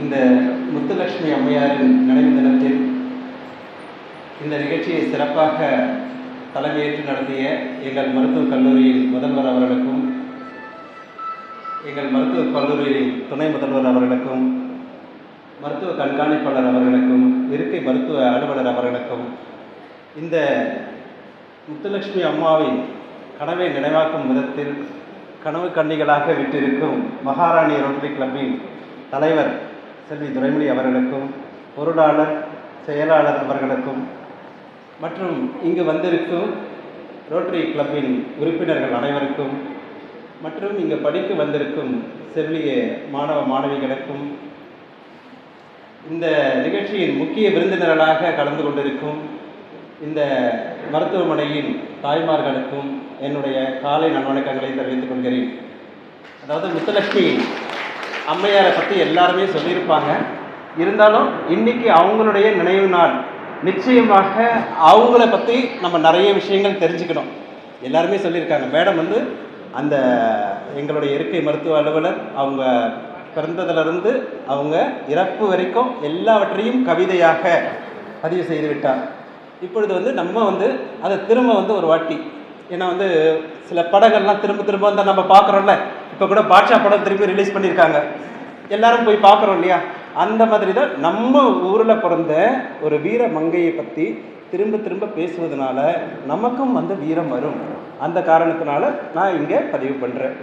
இந்த முத்துலட்சுமி அம்மையாரின் நினைவு தினத்தில் இந்த நிகழ்ச்சியை சிறப்பாக தலைமையேற்று நடத்திய எங்கள் மருத்துவக் கல்லூரியின் முதல்வர் அவர்களுக்கும் எங்கள் மருத்துவக் கல்லூரியின் துணை முதல்வர் அவர்களுக்கும் மருத்துவ கண்காணிப்பாளர் அவர்களுக்கும் இருக்கை மருத்துவ அலுவலர் அவர்களுக்கும் இந்த முத்துலட்சுமி அம்மாவின் கனவை நினைவாக்கும் விதத்தில் கனவு கன்னிகளாக விட்டிருக்கும் மகாராணி ரோட்டரி கிளப்பின் தலைவர் செல்வி துரைமணி அவர்களுக்கும் பொருளாளர் செயலாளர் அவர்களுக்கும் மற்றும் இங்கு வந்திருக்கும் ரோட்டரி கிளப்பின் உறுப்பினர்கள் அனைவருக்கும் மற்றும் இங்கு படிக்க வந்திருக்கும் செவிலிய மாணவ மாணவிகளுக்கும் இந்த நிகழ்ச்சியின் முக்கிய விருந்தினர்களாக கலந்து கொண்டிருக்கும் இந்த மருத்துவமனையின் தாய்மார்களுக்கும் என்னுடைய காலை நல்வணக்கங்களை தெரிவித்துக் கொள்கிறேன். அதாவது முத்துலட்சுமி அம்மையாரை பற்றி எல்லாருமே சொல்லியிருப்பாங்க. இருந்தாலும் இன்னைக்கு அவங்களுடைய நினைவு நாள். நிச்சயமாக அவங்கள பற்றி நம்ம நிறைய விஷயங்கள் தெரிஞ்சுக்கணும். எல்லாருமே சொல்லியிருக்காங்க. மேடம் வந்து அந்த எங்களுடைய இருக்கை மருத்துவ அலுவலர் அவங்க பிறந்ததுலேருந்து அவங்க இறப்பு வரைக்கும் எல்லாவற்றையும் கவிதையாக பதிவு செய்து விட்டார். இப்பொழுது வந்து நம்ம வந்து அதை திரும்ப வந்து ஒரு வாட்டி ஏன்னா வந்து சில படங்கள்லாம் திரும்ப திரும்ப வந்து நம்ம பார்க்குறோம்ல இப்போ கூட பாட்ஷா படம் திரும்பி ரிலீஸ் பண்ணியிருக்காங்க. எல்லாரும் போய் பார்க்குறோம் இல்லையா? அந்த மாதிரி தான் நம்ம ஊரில் பிறந்த ஒரு வீர மங்கையை பற்றி திரும்ப திரும்ப பேசுவதனால நமக்கும் வந்து வீரம் வரும். அந்த காரணத்தினால நான் இங்கே பதிவு பண்ணுறேன்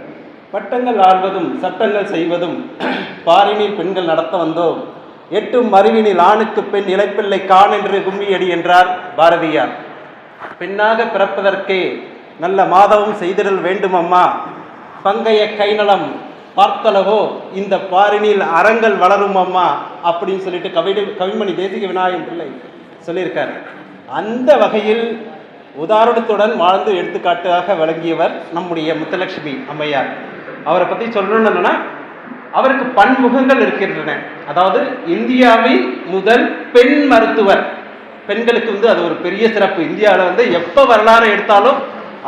பட்டங்கள் ஆள்வதும் சட்டங்கள் செய்வதும் பாரினில் பெண்கள் நடத்த வந்தோம். எட்டும் அறிவினில் ஆணுக்கு பெண் இளைப்பிள்ளை கான் என்று கும்மியடி என்றார் பாரதியார். பெண்ணாக பிறப்பதற்கே நல்ல மாதவம் செய்திடல் வேண்டும் அம்மா பங்கைய கைநலம் பார்த்தளவோ இந்த பாரினில் அறங்கள் வளரும் அம்மா அப்படின்னு சொல்லிட்டு கவிதை கவிமணி தேசிக விநாயகம் பிள்ளை சொல்லியிருக்கார். அந்த வகையில் உதாரணத்துடன் வாழ்ந்து எடுத்துக்காட்டாக விளங்கியவர் நம்முடைய முத்தலட்சுமி அம்மையார். அவரை பற்றி சொல்லணும்னு அவருக்கு பன்முகங்கள் இருக்கின்றன. அதாவது இந்தியாவின் முதல் பெண் மருத்துவர். பெண்களுக்கு வந்து அது ஒரு பெரிய சிறப்பு. இந்தியாவில் வந்து எப்போ வரலாறு எடுத்தாலும்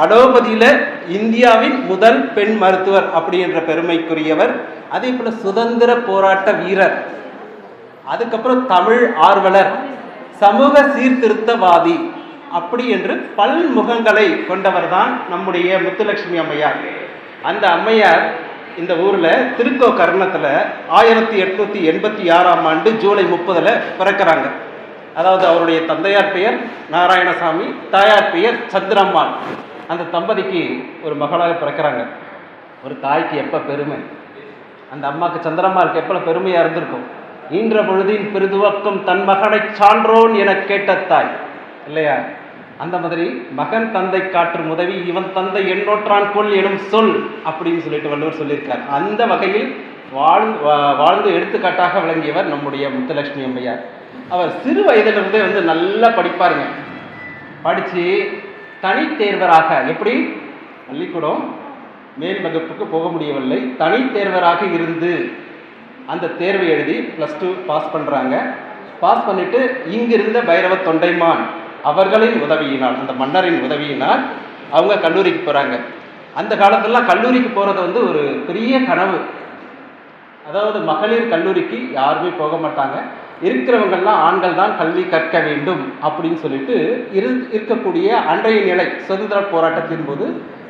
அலோபதியில் இந்தியாவின் முதல் பெண் மருத்துவர் அப்படின்ற பெருமைக்குரியவர். அதே போல் சுதந்திர போராட்ட வீரர். அதுக்கப்புறம் தமிழ் ஆர்வலர். சமூக சீர்திருத்தவாதி. அப்படி என்று பல்முகங்களை கொண்டவர் தான் நம்முடைய முத்துலட்சுமி அம்மையார். அந்த அம்மையார் இந்த ஊரில் திருக்கோ கர்ணத்தில் ஆயிரத்தி எட்நூற்றி எண்பத்தி ஆறாம் ஆண்டு ஜூலை முப்பதில் பிறக்கிறாங்க. அதாவது அவருடைய தந்தையார் பெயர் நாராயணசாமி தாயார் பெயர் சந்திரம்மாள். அந்த தம்பதிக்கு ஒரு மகளாக பிறக்கிறாங்க. ஒரு தாய்க்கு எப்போ பெருமை? அந்த அம்மாவுக்கு சந்திரம்மாளுக்கு எப்போ பெருமையாக இருந்திருக்கும்? ஈன்ற பொழுதின் பெருதுவக்கம் தன் மகனை சான்றோன் என கேட்ட தாய். இல்லையா? அந்த மாதிரி மகன் தந்தை காற்றும் உதவி இவன் தந்தை எண்ணோற்றான் கொள் எனும் சொல் அப்படின்னு சொல்லிட்டு வள்ளுவர் சொல்லியிருக்கார். அந்த வகையில் வாழ் வாழ்ந்து எடுத்துக்காட்டாக விளங்கியவர் நம்முடைய முத்துலட்சுமி அம்மையார். அவர் சிறு வயதிலிருந்தே வந்து நல்லா படிப்பாருங்க. படித்து தனித்தேர்வராக எப்படி? பள்ளிக்கூடம் மேல் வகுப்புக்கு போக முடியவில்லை. தனித்தேர்வராக இருந்து அந்த தேர்வை எழுதி ப்ளஸ் டூ பாஸ் பண்ணுறாங்க பாஸ் பண்ணிட்டு இங்கிருந்த பைரவ தொண்டைமான் அவர்களின் உதவியினால் அந்த மன்னரின் உதவியினால் அவங்க கல்லூரிக்கு போகிறாங்க அந்த காலத்துலலாம் கல்லூரிக்கு போகிறது வந்து ஒரு பெரிய கனவு. அதாவது மகளிர் கல்லூரிக்கு யாருமே போக மாட்டாங்க. இருக்கிறவங்கள்லாம் ஆண்கள் தான் கல்வி கற்க வேண்டும் அப்படின்னு சொல்லிட்டு இரு இருக்கக்கூடிய அன்றைய நிலை சுதந்திர போராட்டத்தின் போது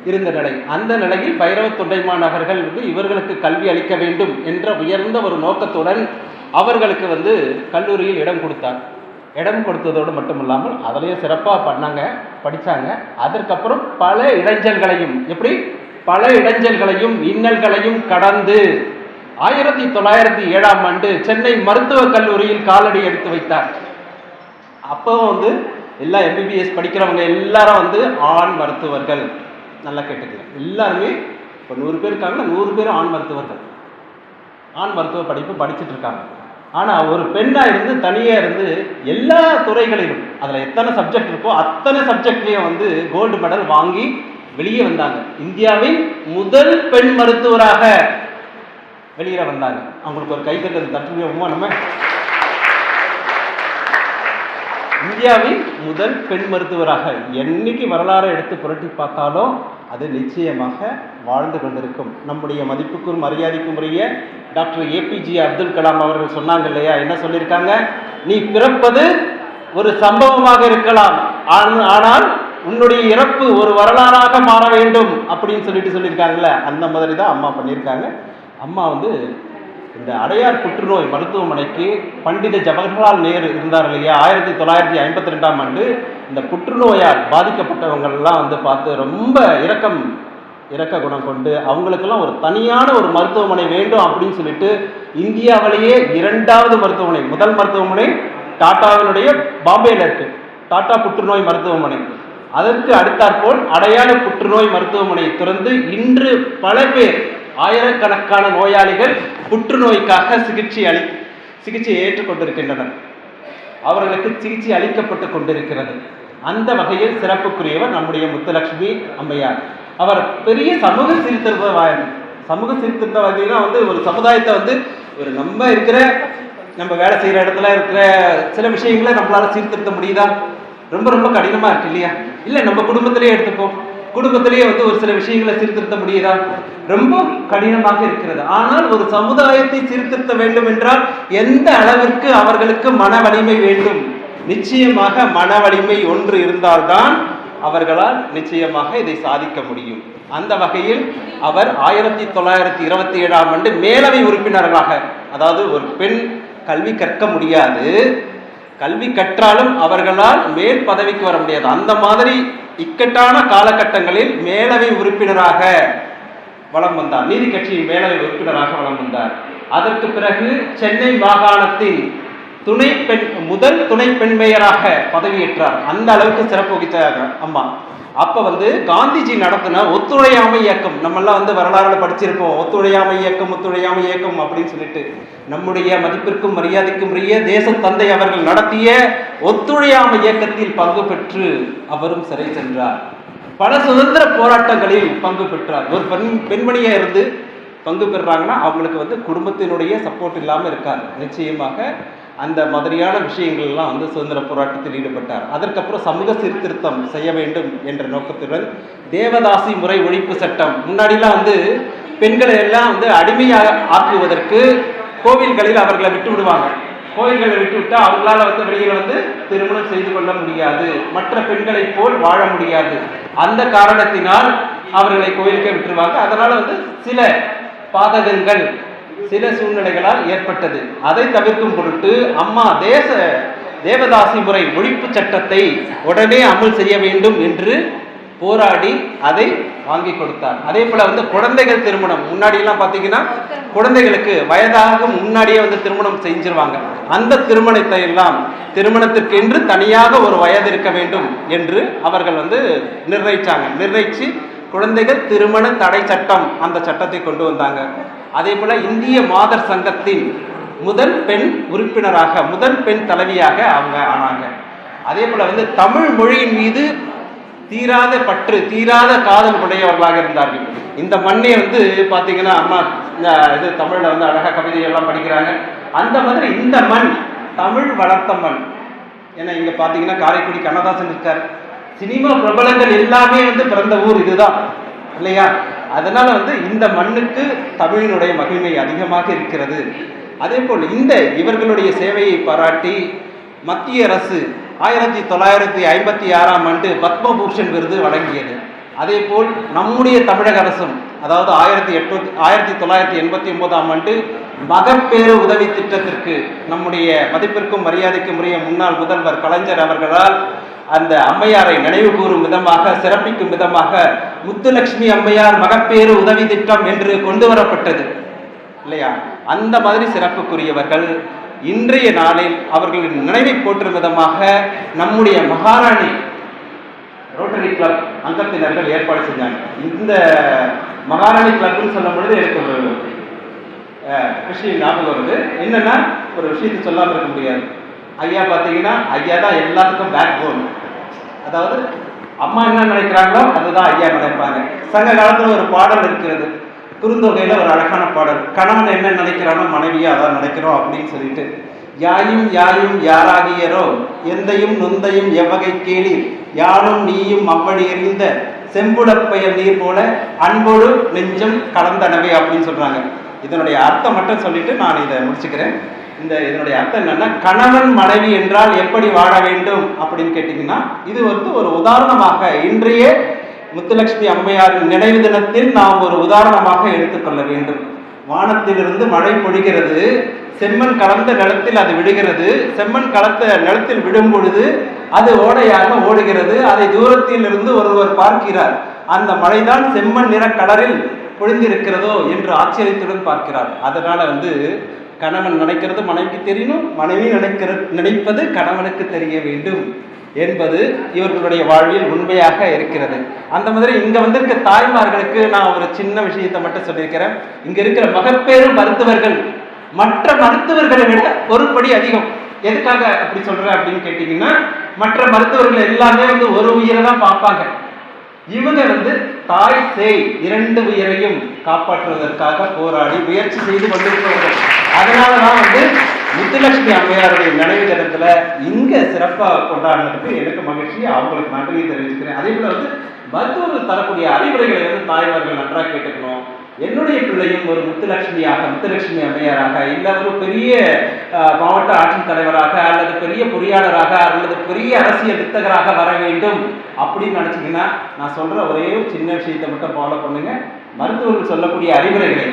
இருந்த நிலை. அந்த நிலையில் பைரவ தொண்டைமான் அவர்கள் வந்து இவர்களுக்கு கல்வி அளிக்க வேண்டும் என்ற உயர்ந்த ஒரு நோக்கத்துடன் அவர்களுக்கு வந்து கல்லூரியில் இடம் கொடுத்தார். இடம் கொடுத்ததோடு மட்டுமில்லாமல் அதிலையும் சிறப்பாக பண்ணாங்க படித்தாங்க அதற்கப்புறம் பல இடைஞ்சல்களையும் எப்படி? பல இடைஞ்சல்களையும் இன்னல்களையும் கடந்து ஆயிரத்தி தொள்ளாயிரத்தி ஏழாம் ஆண்டு சென்னை மருத்துவக் கல்லூரியில் காலடி எடுத்து வைத்தார். அப்போ வந்து எல்லா எம்பிபிஎஸ் படிக்கிறவங்க எல்லாரும் வந்து ஆண் மருத்துவர்கள். நல்லா கேட்டுக்கலாம் எல்லாருமே இப்போ நூறு பேர் இருக்காங்கன்னா நூறு பேர் ஆண் மருத்துவர்கள். ஆண் மருத்துவ படிப்பு படிச்சுட்டு இருக்காங்க. ஆனால் ஒரு பெண்ணாக இருந்து தனியாக இருந்து எல்லா துறைகளிலும் அதில் எத்தனை சப்ஜெக்ட் இருக்கோ அத்தனை சப்ஜெக்ட்லேயும் வந்து கோல்டு மெடல் வாங்கி வெளியே வந்தாங்க. இந்தியாவின் முதல் பெண் மருத்துவராக வெளியில வந்தாங்க. அவங்களுக்கு ஒரு கைத்தட்டல் தட்டுவோமா நம்ம. இந்தியாவின் முதல் பெண் மருத்துவராக என்னைக்கு வரலாறு எடுத்து புரட்டி பார்த்தாலும் அது நிச்சயமாக வாழ்ந்து கொண்டிருக்கும். நம்முடைய மதிப்புக்கும் மரியாதைக்கும் உரிய டாக்டர் ஏபிஜே அப்துல் கலாம் அவர்கள் சொன்னாங்க இல்லையா? என்ன சொல்லியிருக்காங்க? நீ பிறப்பது ஒரு சம்பவமாக இருக்கலாம். ஆனால் உன்னுடைய இறப்பு ஒரு வரலாறாக மாற வேண்டும். அப்படின்னு சொல்லிட்டு சொல்லியிருக்காங்கல்ல? அந்த மாதிரி தான் அம்மா பண்ணியிருக்காங்க. அம்மா வந்து இந்த அடையார் புற்றுநோய் மருத்துவமனைக்கு பண்டித ஜவஹர்லால் நேரு இருந்தார் இல்லையா? ஆயிரத்தி தொள்ளாயிரத்தி ஐம்பத்தி ரெண்டாம் ஆண்டு இந்த புற்றுநோயால் பாதிக்கப்பட்டவங்கள்லாம் வந்து பார்த்து ரொம்ப இரக்கம் இரக்க குணம் கொண்டு அவங்களுக்கெல்லாம் ஒரு தனியான ஒரு மருத்துவமனை வேண்டும் அப்படின்னு சொல்லிட்டு இந்தியாவிலேயே இரண்டாவது மருத்துவமனை முதல் மருத்துவமனை டாட்டாவினுடைய பாம்பேல இருக்கு. டாடா புற்றுநோய் மருத்துவமனை. அதற்கு அடுத்தாற்போல் அடையாள புற்றுநோய் மருத்துவமனை திறந்து இன்று பல பேர் ஆயிரக்கணக்கான நோயாளிகள் புற்றுநோய்க்காக சிகிச்சை அளி சிகிச்சை ஏற்றுக்கொண்டிருக்கின்றனர். அவர்களுக்கு சிகிச்சை அளிக்கப்பட்டு கொண்டிருக்கிறது. அந்த வகையில் சிறப்புக்குரியவர் நம்முடைய முத்துலட்சுமி அம்மையார். அவர் பெரிய சமூக சீர்திருத்தவாதி சமூக சீர்திருத்தவாதினா வந்து ஒரு சமுதாயத்தை வந்து ஒரு நம்ம இருக்கிற நம்ம வேலை செய்கிற இடத்துல இருக்கிற சில விஷயங்களை நம்மளால சீர்திருத்த முடியுதா? ரொம்ப ரொம்ப கடினமா இருக்கு இல்லையா? இல்லை நம்ம குடும்பத்திலேயே எடுத்துப்போம். குடும்பத்திலேயே வந்து ஒரு சில விஷயங்களை சீர்திருத்த முடியுதா? ரொம்ப கடினமாக இருக்கிறது. ஆனால் ஒரு சமுதாயத்தை சீர்திருத்த வேண்டும் என்றால் எந்த அளவிற்கு அவர்களுக்கு மன வலிமை வேண்டும்? நிச்சயமாக மன வலிமை ஒன்று இருந்தால்தான் அவர்களால் நிச்சயமாக இதை சாதிக்க முடியும். அந்த வகையில் அவர் ஆயிரத்தி தொள்ளாயிரத்தி இருபத்தி ஏழாம் ஆண்டு மேலவை உறுப்பினர்களாக அதாவது ஒரு பெண் கல்வி கற்க முடியாது. கல்வி கற்றாலும் அவர்களால் மேல் பதவிக்கு வர முடியாது. அந்த மாதிரி இக்கட்டான காலகட்டங்களில் மேலவை உறுப்பினராக வலம் வந்தார். நீதி கட்சியின் மேலவை உறுப்பினராக வளம் வந்தார். அதற்கு பிறகு சென்னை மாகாணத்தின் துணை பெண் முதல் துணை பெண் மேயராக பதவியேற்றார். அந்த அளவுக்கு சிறப்பு வகித்தார் அம்மா. அப்போ வந்து காந்திஜி நடத்தின ஒத்துழையாமை இயக்கம். நம்மெல்லாம் வந்து வரலாறுல படிச்சிருப்போம் ஒத்துழையாமை இயக்கம் ஒத்துழையாமை இயக்கம் அப்படின்னு சொல்லிட்டு நம்முடைய மதிப்பிற்கும் மரியாதைக்கும் உரிய தேச தந்தை அவர்கள் நடத்திய ஒத்துழையாமை இயக்கத்தில் பங்கு பெற்று அவரும் சிறை சென்றார். பல சுதந்திர போராட்டங்களில் பங்கு பெற்றார். ஒரு பெண் பெண்மணியா இருந்து பங்கு பெறுறாங்கன்னா அவங்களுக்கு வந்து குடும்பத்தினுடைய சப்போர்ட் இல்லாமல் இருக்காது. நிச்சயமாக அந்த மாதிரியான விஷயங்கள்லாம் வந்து சுதந்திர போராட்டத்தில் ஈடுபட்டார். அதற்கப்புறம் சமூக சீர்திருத்தம் செய்ய வேண்டும் என்ற நோக்கத்துடன் தேவதாசி முறை ஒழிப்பு சட்டம். முன்னாடிலாம் வந்து பெண்களை எல்லாம் வந்து அடிமையாக ஆக்குவதற்கு கோவில்களில் அவர்களை விட்டு விடுவாங்க. கோயில்களை விட்டுவிட்டா அவங்களால வந்து வெளியில் வந்து திருமணம் செய்து கொள்ள முடியாது. மற்ற பெண்களைப் போல் வாழ முடியாது. அந்த காரணத்தினால் அவர்களை கோயிலுக்கே விட்டுருவாங்க. அதனால வந்து சில பாதகங்கள் சில சூழ்நிலைகளால் ஏற்பட்டது. அதை தவிர்க்கும் பொருட்டு அம்மா தேச தேவதாசி முறை ஒழிப்பு சட்டத்தை உடனே அமல் செய்ய வேண்டும் என்று போராடி அதை வாங்கி கொடுத்தார். அதே போல வந்து குழந்தைகள் திருமணம் முன்னாடி எல்லாம் பாத்தீங்கன்னா குழந்தைகளுக்கு வயதாகும் முன்னாடியே வந்து திருமணம் செஞ்சிருவாங்க. அந்த திருமணத்தை எல்லாம் திருமணத்திற்கு என்று தனியாக ஒரு வயது இருக்க வேண்டும் என்று அவர்கள் வந்து நிர்ணயிச்சாங்க. நிர்ணயிச்சு குழந்தைகள் திருமண தடை சட்டம் அந்த சட்டத்தை கொண்டு வந்தாங்க. அதே போல இந்திய மாதர் சங்கத்தின் முதல் பெண் உறுப்பினராக முதல் பெண் தலைவியாக அவங்க ஆனாங்க. அதே போல வந்து தமிழ் மொழியின் மீது தீராத பற்று தீராத காதல் உடையவர்களாக இருந்தார்கள். இந்த மண்ணை வந்து பார்த்தீங்கன்னா அம்மா இந்த இது தமிழில் வந்து அழகாக கவிதை எல்லாம் படிக்கிறாங்க. அந்த மாதிரி இந்த மண் தமிழ் வளர்த்த மண். ஏன்னா இங்கே பார்த்தீங்கன்னா காரைக்குடி கண்ணதாசன் இருக்கார். சினிமா பிரபலங்கள் எல்லாமே வந்து பிறந்த ஊர் இதுதான். இல்லையா? அதனால வந்து இந்த மண்ணுக்கு தமிழினுடைய மகிமை அதிகமாக இருக்கிறது. அதே போல் இந்த இவர்களுடைய சேவையை பாராட்டி மத்திய அரசு ஆயிரத்தி தொள்ளாயிரத்தி ஐம்பத்தி ஆறாம் ஆண்டு பத்மபூஷன் விருது வழங்கியது. அதே போல் நம்முடைய தமிழக அரசும் அதாவது ஆயிரத்தி எட்நூத்தி ஆயிரத்தி தொள்ளாயிரத்தி எண்பத்தி ஒன்பதாம் ஆண்டு மகப்பேறு உதவி திட்டத்திற்கு நம்முடைய மதிப்பிற்கும் மரியாதைக்கும் உரிய முன்னாள் முதல்வர் கலைஞர் அவர்களால் அந்த அம்மையாரை நினைவு கூறும் விதமாக சிறப்பிக்கும் விதமாக முத்துலட்சுமி அம்மையார் மகப்பேறு உதவி திட்டம் என்று கொண்டு வரப்பட்டது. இல்லையா? அந்த மாதிரி சிறப்புக்குரியவர்கள் இன்றைய நாளில் அவர்களின் நினைவை போற்றும் விதமாக நம்முடைய மகாராணி ரோட்டரி கிளப் அங்கத்தினர்கள் ஏற்பாடு செஞ்சாங்க. இந்த மகாராணி கிளப்னு சொல்லும் பொழுது எனக்கு ஒரு விஷயம் ஞாபகம் வருது. என்னன்னா ஒரு விஷயத்தை சொல்லாமல் இருக்க முடியாது. ஐயா பார்த்தீங்கன்னா ஐயா தான் எல்லாத்துக்கும் பேக் போன் அதாவது அம்மா என்ன நினைக்கிறாங்களோ அதுதான் ஐயா நினைப்பாங்க. சங்க காலத்தில் ஒரு பாடல் இருக்கிறது. குறுந்தொகையில் ஒரு அழகான பாடல். கணவன் என்ன நினைக்கிறானோ மனைவியாக அதான் நினைக்கிறோம் அப்படின்னு சொல்லிட்டு யாயும் யாயும் யாராகியரோ எந்தையும் நொந்தையும் எவ்வகை கேளீர். யாரும் நீயும் அவ்வழி எறிந்த செம்புலப்பெயல் நீர் போல அன்போடு நெஞ்சம் கலந்தனவே அப்படின்னு சொல்றாங்க. இதனுடைய அர்த்தம் மட்டும் சொல்லிட்டு நான் இதை முடிச்சுக்கிறேன். இந்த இதனுடைய அர்த்தம் என்னன்னா கணவன் மனைவி என்றால் எப்படி வாழ வேண்டும் அப்படின்னு கேட்டிங்கன்னா இது வந்து ஒரு உதாரணமாக இன்றைய முத்துலட்சுமி அம்மையாரின் நினைவு தினத்தில் நாம் ஒரு உதாரணமாக எடுத்துக்கொள்ள வேண்டும். வானத்திலிருந்து மழை பொழிகிறது செம்மண் கலந்த நிலத்தில் அது விடுகிறது செம்மண் கலந்த நிலத்தில் விடும் பொழுது அது ஓடையாக ஓடுகிறது அதை தூரத்தில் இருந்து ஒருவர் பார்க்கிறார். அந்த மழைதான் செம்மண் நிற கடலில் பொழிந்திருக்கிறதோ என்று ஆச்சரியத்துடன் பார்க்கிறார். அதனால வந்து கணவன் நினைக்கிறது மனைவிக்கு தெரியணும் மனைவி நினைக்கிற நினைப்பது கணவனுக்கு தெரிய வேண்டும் என்பது இவர்களுடைய வாழ்வில் உண்மையாக இருக்கிறது. அந்த மாதிரி இங்க வந்திருக்க தாய்மார்களுக்கு நான் ஒரு சின்ன விஷயத்தை மட்டும் சொல்லியிருக்கிறேன். இங்க இருக்கிற மகப்பேறு மருத்துவர்கள் மற்ற மருத்துவர்களை விட ஒரு படி அதிகம். எதுக்காக அப்படி சொல்ற அப்படின்னு கேட்டீங்கன்னா மற்ற மருத்துவர்கள் எல்லாமே வந்து ஒரு உயிரை தான் பார்ப்பாங்க. இவங்க வந்து தாய் சேய் இரண்டு உயிரையும் காப்பாற்றுவதற்காக போராடி முயற்சி செய்து கொண்டிருக்கிறார்கள். அதனால தான் வந்து முத்துலட்சுமி அம்மையாருடைய நினைவு தினத்துல இங்க சிறப்பா கொண்டாடினதுக்கு எனக்கு மகிழ்ச்சி அவங்களுக்கு நன்றியை தெரிவிச்சுக்கிறேன். அதே போல வந்து மருத்துவர்கள் தரக்கூடிய அறிவுரைகளை வந்து தாய்மார்கள் நன்றாக கேட்டுக்கணும். என்னுடைய பிள்ளையும் ஒரு முத்துலட்சுமியாக முத்துலட்சுமி அம்மையாராக இல்லை ஒரு பெரிய மாவட்ட ஆட்சித் தலைவராக அல்லது பெரிய பொறியாளராக அல்லது பெரிய அரசியல் வித்தகராக வர வேண்டும் அப்படின்னு நினச்சிங்கன்னா நான் சொல்கிற ஒரே ஒரு சின்ன விஷயத்தை மட்டும் ஃபாலோ பண்ணுங்க. மருத்துவர்கள் சொல்லக்கூடிய அறிவுரைகளை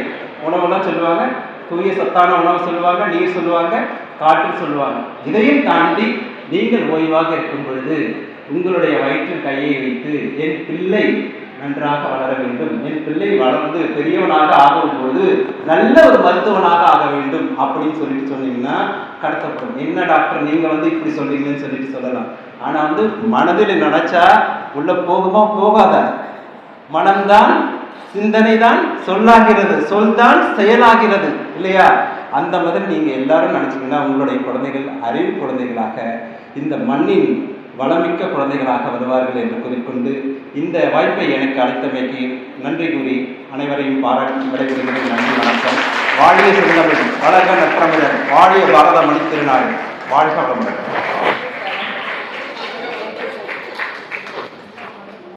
உணவெல்லாம் சொல்லுவாங்க. தூய சத்தான உணவு சொல்லுவாங்க நீர் சொல்லுவாங்க காற்று சொல்லுவாங்க. இதையும் தாண்டி நீங்கள் ஓய்வாக இருக்கும் பொழுது உங்களுடைய வயிற்றில் கையை வைத்து என் பிள்ளை நன்றாக வளர வேண்டும். என் பிள்ளை வளர்ந்து பெரியவனாக ஆகும்போது நல்ல ஒரு மருத்துவனாக ஆக வேண்டும் அப்படின்னு சொல்லிட்டு சொன்னீங்கன்னா கடத்தப்படும். என்ன டாக்டர் நீங்க வந்து இப்படி சொல்றீங்கன்னு சொல்லிட்டு சொல்லலாம். ஆனா வந்து மனதில் நினைச்சா உள்ள போகுமா போகாதா? மனம்தான் சிந்தனை தான் சொல்லாகிறது சொல்தான் செயலாகிறது இல்லையா? அந்த மாதிரி நீங்க எல்லாரும் நினைச்சீங்கன்னா உங்களுடைய குழந்தைகள் அறிவு குழந்தைகளாக இந்த மண்ணின் வளமிக்க குழந்தைகளாக வருவார்கள் என்று கூறிக்கொண்டு இந்த வாய்ப்பை எனக்கு அளித்தமைக்கு நன்றி கூறி அனைவரையும் பாராட்டி விடைபெறுகிறேன். நன்றி வணக்கம். வாழிய செந்தமிழ் வளர்க நற்றமிழர் வாழிய பாரத மணித்திருநாள் வாழ்க வளமுடன்.